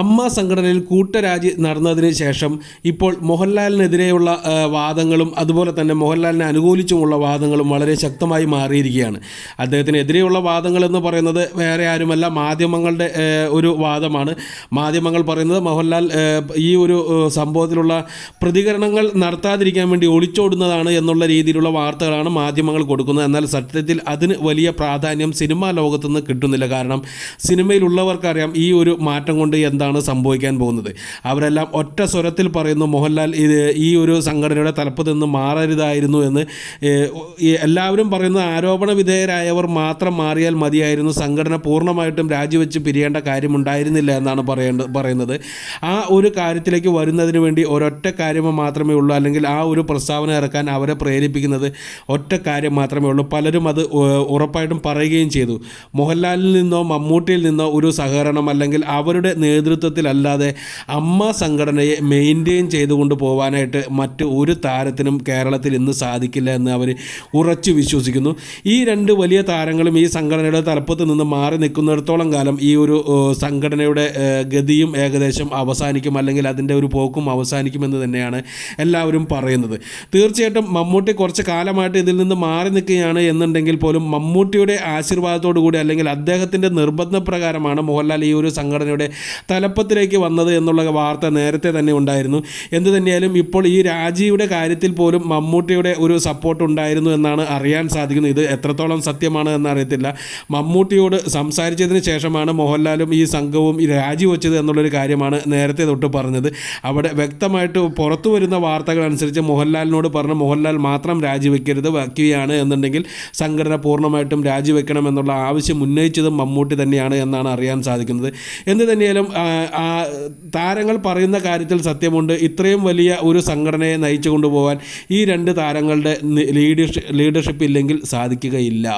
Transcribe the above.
അമ്മ സംഘടനയിൽ കൂട്ടരാജി നടന്നതിന് ശേഷം ഇപ്പോൾ മോഹൻലാലിനെതിരെയുള്ള വാദങ്ങളും അതുപോലെ തന്നെ മോഹൻലാലിനെ അനുകൂലിച്ചുമുള്ള വാദങ്ങളും വളരെ ശക്തമായി മാറിയിരിക്കുകയാണ്. അദ്ദേഹത്തിനെതിരെയുള്ള വാദങ്ങൾ എന്ന് പറയുന്നത് വേറെ ആരുമല്ല മാധ്യമങ്ങളുടെ ഒരു വാദമാണ്. മാധ്യമങ്ങൾ പറയുന്നത് മോഹൻലാൽ ഈ ഒരു സംഭവത്തിലുള്ള പ്രതികരണങ്ങൾ നടത്താതിരിക്കാൻ വേണ്ടി ഒളിച്ചോടുന്നതാണ് എന്നുള്ള രീതിയിലുള്ള വാർത്തകളാണ് മാധ്യമങ്ങൾ കൊടുക്കുന്നത്. എന്നാൽ സത്യത്തിൽ അതിന് വലിയ പ്രാധാന്യം സിനിമാ ലോകത്തുനിന്ന് കിട്ടുന്നില്ല. കാരണം സിനിമയിലുള്ളവർക്കറിയാം ഈ ഒരു മാറ്റം കൊണ്ട് എന്താണ് സംഭവിക്കാൻ പോകുന്നത്? അവരെല്ലാം ഒറ്റ സ്വരത്തിൽ പറയുന്നു മോഹൻലാൽ ഇത് ഈ ഒരു സംഘടനയുടെ തലപ്പത്ത് നിന്ന് മാറരുതായിരുന്നു എന്ന്. എല്ലാവരും പറയുന്ന ആരോപണ വിധേയരായവർ മാത്രം മാറിയാൽ മതിയായിരുന്നു. സംഘടന പൂർണമായിട്ടും രാജിവെച്ച് പിരിയേണ്ട കാര്യമുണ്ടായിരുന്നില്ല എന്നാണ് പറയേണ്ടത് പറയുന്നത്. ആ ഒരു കാര്യത്തിലേക്ക് വരുന്നതിന് വേണ്ടി ഒരൊറ്റ കാര്യം മാത്രമേ ഉള്ളൂ. അല്ലെങ്കിൽ ആ ഒരു പ്രസ്താവന ഇറക്കാൻ അവരെ പ്രേരിപ്പിക്കുന്നത് ഒറ്റ കാര്യം മാത്രമേ ഉള്ളൂ. പലരും അത് ഉറപ്പായിട്ടും പറയുകയും ചെയ്തു. മോഹൻലാലിൽ നിന്നോ മമ്മൂട്ടിയിൽ നിന്നോ ഒരു സഹകരണം അല്ലെങ്കിൽ അവരുടെ നേതൃത്വത്തിലല്ലാതെ അമ്മ സംഘടനയെ മെയിന്റെയിൻ ചെയ്തുകൊണ്ട് പോകാനായിട്ട് മറ്റ് ഒരു താരത്തിനും കേരളത്തിൽ ഇന്ന് സാധിക്കില്ല എന്ന് അവർ ഉറച്ചു വിശ്വസിക്കുന്നു. ഈ രണ്ട് വലിയ താരങ്ങളും ഈ സംഘടനയുടെ തലപ്പത്ത് നിന്ന് മാറി നിൽക്കുന്നിടത്തോളം കാലം ഈ ഒരു സംഘടനയുടെ ഗതിയും ഏകദേശം അവസാനിക്കും അല്ലെങ്കിൽ അതിന്റെ ഒരു പോക്കും അവസാനിക്കുമെന്ന് തന്നെയാണ് എല്ലാവരും പറയുന്നത്. തീർച്ചയായിട്ടും മമ്മൂട്ടി കുറച്ച് കാലമായിട്ട് ഇതിൽ നിന്ന് മാറി നിൽക്കുകയാണ് എന്നുണ്ടെങ്കിൽ പോലും മമ്മൂട്ടിയുടെ ആശീർവാദത്തോടു കൂടി അല്ലെങ്കിൽ അദ്ദേഹത്തിന്റെ നിർബന്ധപ്രകാരമാണ് മോഹൻലാൽ ഈ ഒരു സംഘടനയുടെ തലപ്പത്തിലേക്ക് വന്നത് എന്നുള്ള വാർത്ത നേരത്തെ തന്നെ ഉണ്ടായിരുന്നു. എന്ത് തന്നെയാലും ഇപ്പോൾ ഈ രാജിയുടെ കാര്യത്തിൽ പോലും മമ്മൂട്ടിയുടെ ഒരു സപ്പോർട്ട് ഉണ്ടായിരുന്നു എന്നാണ് അറിയാൻ സാധിക്കുന്നത്. ഇത് എത്രത്തോളം സത്യമാണ് എന്നറിയത്തില്ല. മമ്മൂട്ടിയോട് സംസാരിച്ചതിന് ശേഷമാണ് മോഹൻലാലും ഈ സംഘവും ഈ രാജിവെച്ചത് എന്നുള്ളൊരു കാര്യമാണ് നേരത്തെ തൊട്ട് പറഞ്ഞത്. അവിടെ വ്യക്തമായിട്ട് പുറത്തു വരുന്ന വാർത്തകൾ അനുസരിച്ച് മോഹൻലാലിനോട് പറഞ്ഞ് മോഹൻലാൽ മാത്രം രാജിവെക്കരുത് വയ്ക്കുകയാണ് എന്നുണ്ടെങ്കിൽ സംഘടന പൂർണമായിട്ടും രാജിവെക്കണം എന്നുള്ള ആവശ്യം ഉന്നയിച്ചതും മമ്മൂട്ടി തന്നെയാണ് എന്നാണ് അറിയാൻ സാധിക്കുന്നത്. എന്ത് തന്നെയാലും താരങ്ങൾ പറയുന്ന കാര്യത്തിൽ സത്യമുണ്ട്. ഇത്രയും വലിയ ഒരു സംഘടനയെ നയിച്ചു കൊണ്ടുപോകാൻ ഈ രണ്ട് താരങ്ങളുടെ ലീഡർഷിപ്പ് ലീഡർഷിപ്പ് ഇല്ലെങ്കിൽ സാധിക്കുകയില്ല.